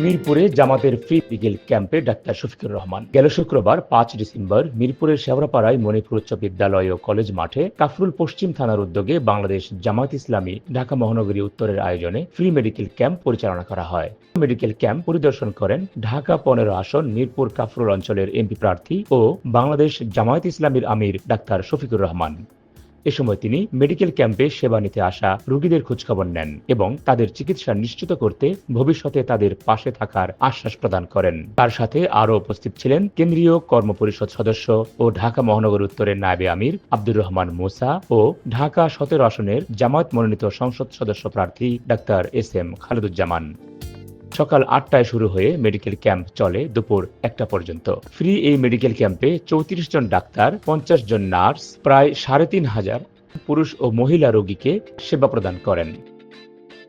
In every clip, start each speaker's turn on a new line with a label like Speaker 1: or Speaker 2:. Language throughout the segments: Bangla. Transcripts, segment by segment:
Speaker 1: মিরপুরে জামাতের ফ্রি বিকেল ক্যাম্পে ডাক্তার শফিকুর রহমান। গেল শুক্রবার পাঁচ ডিসেম্বর মিরপুরের শেওড়াপাড়ায় মণিপুর উচ্চ বিদ্যালয় ও কলেজ মাঠে কাফরুল পশ্চিম থানার উদ্যোগে বাংলাদেশ জামাত ইসলামী ঢাকা মহানগরী উত্তরের আয়োজনে ফ্রি মেডিকেল ক্যাম্প পরিচালনা করা হয়। মেডিকেল ক্যাম্প পরিদর্শন করেন ঢাকা পনেরো আসন মিরপুর কাফরুল অঞ্চলের এমপি প্রার্থী ও বাংলাদেশ জামায়াত ইসলামীর আমির ডাক্তার শফিকুর রহমান। এ সময় তিনি মেডিকেল ক্যাম্পে সেবা নিতে আসা রোগীদের খোঁজখবর নেন এবং তাদের চিকিৎসা নিশ্চিত করতে ভবিষ্যতে তাদের পাশে থাকার আশ্বাস প্রদান করেন। তার সাথে আরও উপস্থিত ছিলেন কেন্দ্রীয় কর্মপরিষদ সদস্য ও ঢাকা মহানগর উত্তরের নায়েবে আমির আব্দুর রহমান মোসা ও ঢাকা সতেরো আসনের জামায়াত মনোনীত সংসদ সদস্য প্রার্থী ডাক্তার এস এম খালেদুজ্জামান। সকাল আটটায় শুরু হয়ে মেডিকেল ক্যাম্প চলে দুপুর একটা পর্যন্ত। ফ্রি এই মেডিকেল ক্যাম্পে চৌত্রিশ জন ডাক্তার, পঞ্চাশ জন নার্স প্রায় সাড়ে তিন হাজার পুরুষ ও মহিলা রোগীকে সেবা প্রদান করেন।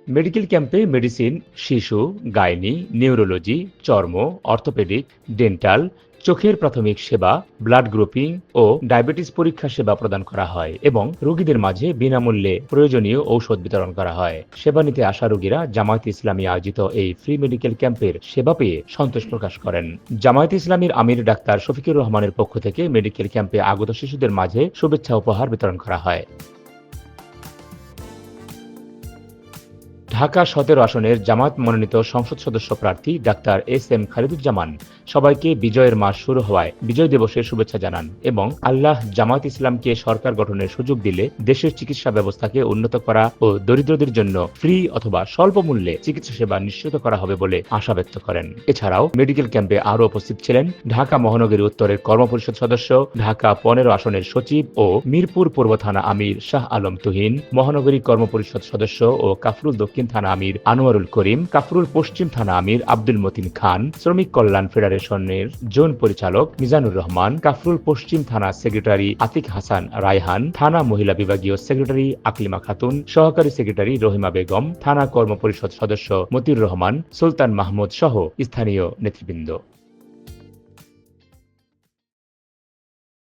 Speaker 1: মেডিকেল ক্যাম্পে মেডিসিন শিশু, গাইনি নিউরোলজি চর্ম অর্থোপেডিক ডেন্টাল চোখের প্রাথমিক সেবা ব্লাড গ্রুপিং ও ডায়াবেটিস পরীক্ষা সেবা প্রদান করা হয় এবং রোগীদের মাঝে বিনামূল্যে প্রয়োজনীয় ঔষধ বিতরণ করা হয়। সেবা নিতে আসা রোগীরা জামায়াত ইসলামী আয়োজিত এই ফ্রি মেডিকেল ক্যাম্পের সেবা পেয়ে সন্তোষ প্রকাশ করেন। জামায়াত ইসলামীর আমির ডাক্তার শফিকুর রহমানের পক্ষ থেকে মেডিকেল ক্যাম্পে আগত শিশুদের মাঝে শুভেচ্ছা উপহার বিতরণ করা হয়। ঢাকা সতেরো আসনের জামাত মনোনীত সংসদ সদস্য প্রার্থী ডাক্তার এস এম খালিদুজ্জামান সবাইকে বিজয়ের মাস শুরু হওয়ায় বিজয় দিবসের শুভেচ্ছা জানান এবং আল্লাহ জামাত ইসলামকে সরকার গঠনের সুযোগ দিলে দেশের চিকিৎসা ব্যবস্থাকে উন্নত করা ও দরিদ্রদের জন্য ফ্রি অথবা স্বল্প মূল্যে চিকিৎসা সেবা নিশ্চিত করা হবে বলে আশা ব্যক্ত করেন। এছাড়াও মেডিকেল ক্যাম্পে আরও উপস্থিত ছিলেন ঢাকা মহানগরী উত্তরের কর্মপরিষদ সদস্য, ঢাকা পনেরো আসনের সচিব ও মিরপুর পূর্ব থানা আমির শাহ আলম তুহিন, মহানগরী কর্মপরিষদ সদস্য ও কাফরুল দক্ষিণ থানা আমির আনোয়ারুল করিম, কাফরুল পশ্চিম থানা আমির আব্দুল মতিন খান, শ্রমিক কল্যাণ ফেডারেশনের জোন পরিচালক মিজানুর রহমান, কাফরুল পশ্চিম থানা সেক্রেটারি আতিক হাসান রায়হান, থানা মহিলা বিভাগীয় সেক্রেটারি আকলিমা খাতুন, সহকারী সেক্রেটারি রহিমা বেগম, থানা কর্মপরিষদ সদস্য মতিউর রহমান, সুলতান মাহমুদ সহ স্থানীয় নেতৃবৃন্দ।